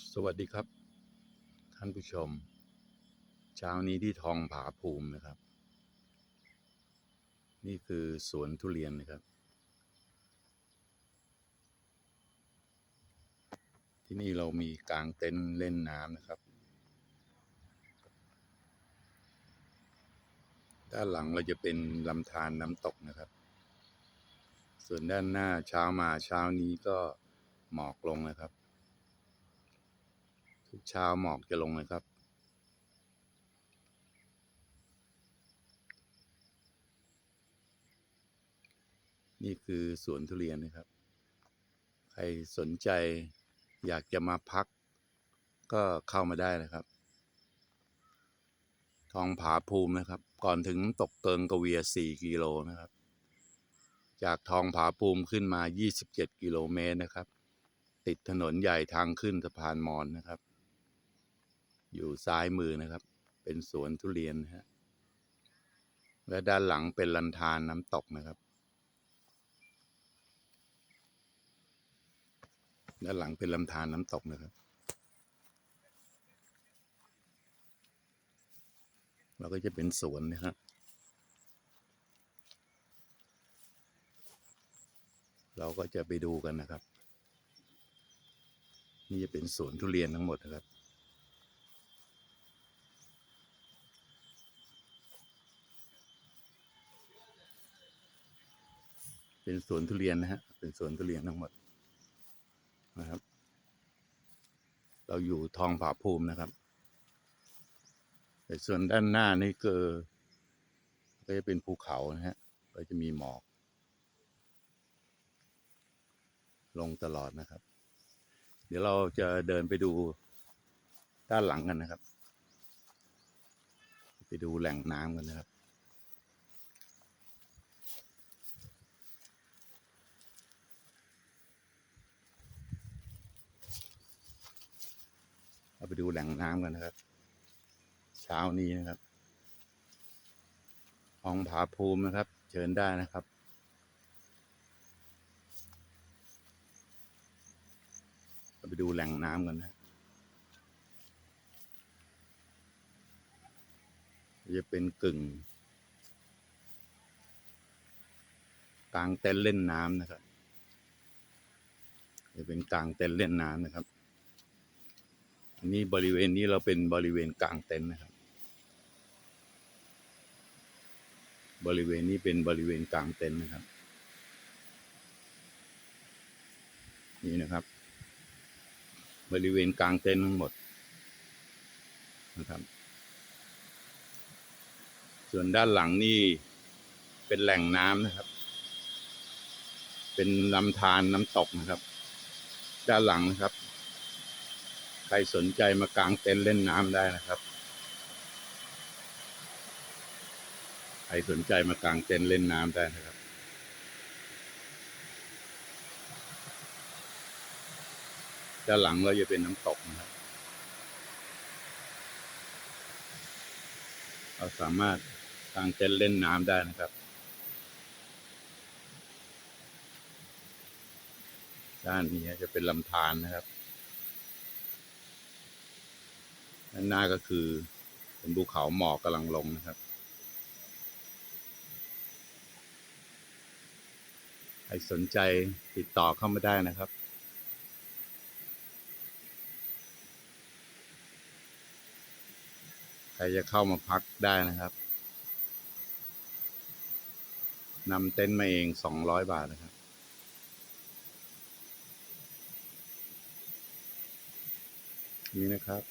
สวัสดีครับ ท่านผู้ชม เช้านี้ที่ทองผาภูมินะครับ นี่คือสวนทุเรียนนะครับ ที่นี่เรามีกางเต็นท์เล่นน้ำนะครับ ด้านหลังเราจะเป็นลำธารน้ำตกนะครับ ส่วนด้านหน้าเช้ามาเช้านี้ก็หมอกลงนะครับ ทุกเช้าหมอกจะลงนะครับ นี่คือสวนทุเรียนนะครับ ใครสนใจอยากจะมาพัก ก็เข้ามาได้นะครับ ทองผาภูมินะครับ ก่อนถึงตกเกิงกเวีย 4 กิโลนะครับ จากทองผาภูมิขึ้นมา 27 กิโลเมตรนะครับติดถนนใหญ่ทางขึ้นสะพานมอนนะครับ อยู่ซ้ายมือนะครับ เป็นสวนทุเรียนนะฮะและด้านหลังเป็นลันทานน้ำตกนะครับ ด้านหลังเป็นลำธารน้ำตกนะครับ เราก็จะเป็นสวนนะครับเราก็จะไปดูกันนะครับ นี่จะเป็นสวนทุเรียนทั้งหมดนะครับ เป็นสวนทุเรียนนะฮะ เป็นสวนทุเรียนทั้งหมดนะครับ เราอยู่ทองผาภูมินะครับ แต่ส่วนด้านหน้านี่คือก็จะเป็นภูเขานะฮะ ก็จะมีหมอก ลงตลอดนะครับ เดี๋ยวเราจะเดินไปดูด้านหลังกันนะครับ ไปดูแหล่งน้ำกันนะครับ เราไปดูแหล่งน้ำกันนะครับ เช้านี้นะครับห้องผาภูมินะครับ เชิญได้นะครับเราไปดูแหล่งน้ำกันนะจะเป็นกึ่งกลางเต็นเล่นน้ำนะครับ จะเป็นกลางเต็นเล่นน้ำนะครับ อันนี้บริเวณนี้เราเป็นบริเวณกลางเต็นท์นะครับ บริเวณนี้เป็นบริเวณกลางเต็นท์นะครับ นี่นะครับ บริเวณกลางเต็นท์ทั้งหมดนะครับ ส่วนด้านหลังนี่เป็นแหล่งน้ำนะครับ เป็นลำธารน้ำตกนะครับ ด้านหลังนะครับ รสนใจมากางเต็นท์เล่นน้ำได้นะครับ ใครสนใจมากางเต็นท์เล่นน้ำได้นะครับ ด้านหลังเราจะเป็นน้ำตกนะครับ เราสามารถกางเต็นท์เล่นน้ำได้นะครับ ด้านนี้จะเป็นลำธารนะครับ ด้านหน้าก็คือเป็นภูเขาหมอกกำลังลงนะครับ ใครสนใจติดต่อเข้ามาได้นะครับใครจะเข้ามาพักได้นะครับนำเต็นท์มาเองสองร้อยบาทนะครับ นี่นะครับ